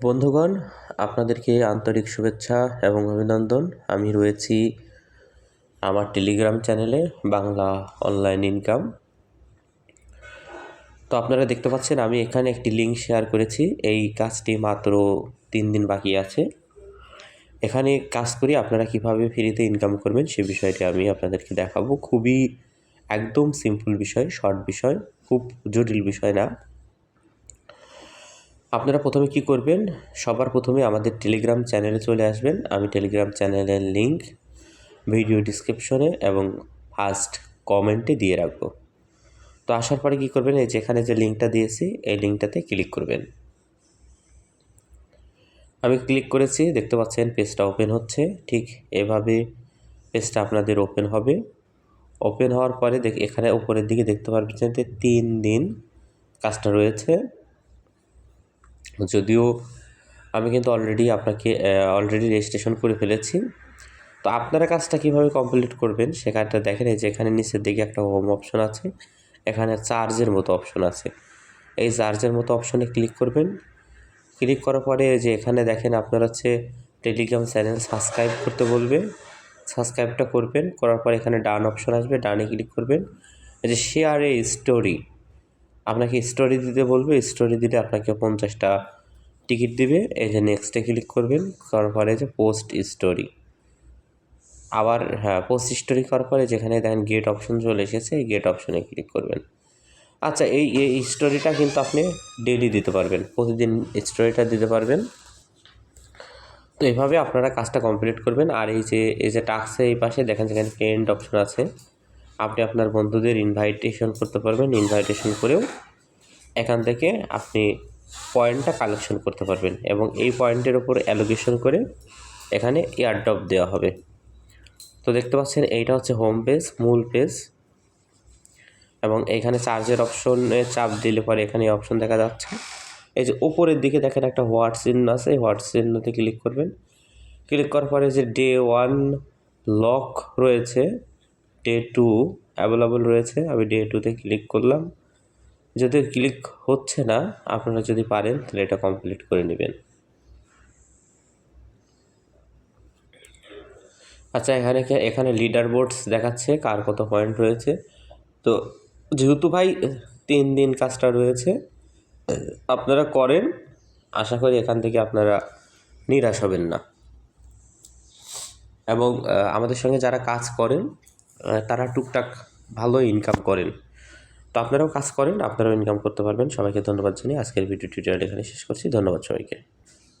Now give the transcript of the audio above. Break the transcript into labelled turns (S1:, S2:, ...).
S1: বন্ধুগণ, আপনাদেরকে আন্তরিক শুভেচ্ছা এবং অভিনন্দন। আমি রয়েছি আমার টেলিগ্রাম চ্যানেলে বাংলা অনলাইন ইনকাম তো আপনারা দেখতে পাচ্ছেন, আমি এখানে একটি লিঙ্ক শেয়ার করেছি। এই কাজটি মাত্র তিন দিন বাকি আছে। এখানে কাজ করি, আপনারা কীভাবে ফ্রিতে ইনকাম করবেন সে বিষয়টি আমি আপনাদেরকে দেখাবো। খুবই একদম সিম্পল বিষয় শর্ট বিষয়, খুব জটিল বিষয় না। আপনারা প্রথমে কি করবেন? সবার প্রথমে আমাদের টেলিগ্রাম চ্যানেলে চলে আসবেন। আমি টেলিগ্রাম চ্যানেলের লিংক ভিডিও ডিসক্রিপশনে এবং ফার্স্ট কমেন্টে দিয়ে রাখব। তো আসার পরে কী করবেন? এই যেখানে যে লিঙ্কটা দিয়েছি, এই লিঙ্কটাতে ক্লিক করবেন। আমি ক্লিক করেছি, দেখতে পাচ্ছেন পেজটা ওপেন হচ্ছে। ঠিক এভাবে পেজটা আপনাদের ওপেন হবে। ওপেন হওয়ার পরে দেখ, এখানে উপরের দিকে দেখতে পারবেন যে তিন দিন কাজটা রয়েছে। যদিও আমি কিন্তু অলরেডি আপনাকে অলরেডি রেজিস্ট্রেশন করে ফেলেছি। তো আপনারা কাজটা কীভাবে কমপ্লিট করবেন সেখানটা দেখেন, এই যে এখানে নিচের দিকে একটা হোম অপশন আছে, এখানে চার্জের মতো অপশন আছে। এই চার্জের মতো অপশনে ক্লিক করবেন। ক্লিক করার পরে যে এখানে দেখেন আপনার হচ্ছে টেলিগ্রাম চ্যানেল সাবস্ক্রাইব করতে বলবে। সাবস্ক্রাইবটা করবেন, করার পর এখানে ডান অপশন আসবে ডানে ক্লিক করবেন। এই যে শেয়ার এ স্টোরি আপনাকে স্টোরি দিতে বলবে স্টোরি দিলে আপনাকে পঞ্চাশটা টিকিট দিবে। এই যে নেক্সটে ক্লিক করবেন, করার পরে যে পোস্ট স্টোরি আবার হ্যাঁ পোস্ট স্টোরি করার পরে যেখানে দেখেন গেট অপশন চলে এসেছে, এই গেট অপশনে ক্লিক করবেন। আচ্ছা এই এই স্টোরিটা কিন্তু আপনি ডেলি দিতে পারবেন, প্রতিদিন স্টোরিটা দিতে পারবেন। তো এইভাবে আপনারা কাজটা কমপ্লিট করবেন। আর এই যে এই যে টাক্সে এই পাশে দেখেন যেখানে ফ্রেন্ড অপশন আছে। আপনি আপনার বন্ধুদের ইনভাইটেশন করতে পারবেন। ইনভাইটেশন করেও এখান থেকে আপনি পয়েন্টটা কালেকশন করতে পারবেন এবং এই পয়েন্টের ওপর অ্যালোকেশন করে এখানে এয়ারড্রপ দেওয়া হবে। তো দেখতে পাচ্ছেন, এইটা হচ্ছে হোম পেজ মূল পেজ এবং এখানে চার্জের অপশনে চাপ দিলে পরে এখানে অপশন দেখা যাচ্ছে। এই যে উপরের দিকে দেখেন একটা হোয়াটস চিহ্ন আছে, এই হোয়াট চিহ্নতে ক্লিক করবেন। ক্লিক করার পরে যে ডে ওয়ান লক রয়েছে ডে টু অ্যাভেলেবল রয়েছে, আমি ডে টুতে ক্লিক করলাম। যদি ক্লিক হচ্ছে না, আপনারা যদি পারেন, তাহলে এটা কমপ্লিট করে নেবেন। আচ্ছা এখানে এখানে লিডার বোর্ডস দেখাচ্ছে, কার কত পয়েন্ট রয়েছে। তো, যেহেতু ভাই, তিন দিন কাজটা রয়েছে, আপনারা করেন, আশা করি এখান থেকে আপনারা নিরাশ হবেন না। এবং আমাদের সঙ্গে যারা কাজ করেন তারা টুকটাক ভালো ইনকাম করেন। তো আপনারাও কাজ করেন, আপনারাও ইনকাম করতে পারবেন। সবাইকে ধন্যবাদ জানিয়ে আজকের ভিডিও টিউটোরিয়াল এখানে শেষ করছি। ধন্যবাদ সবাইকে।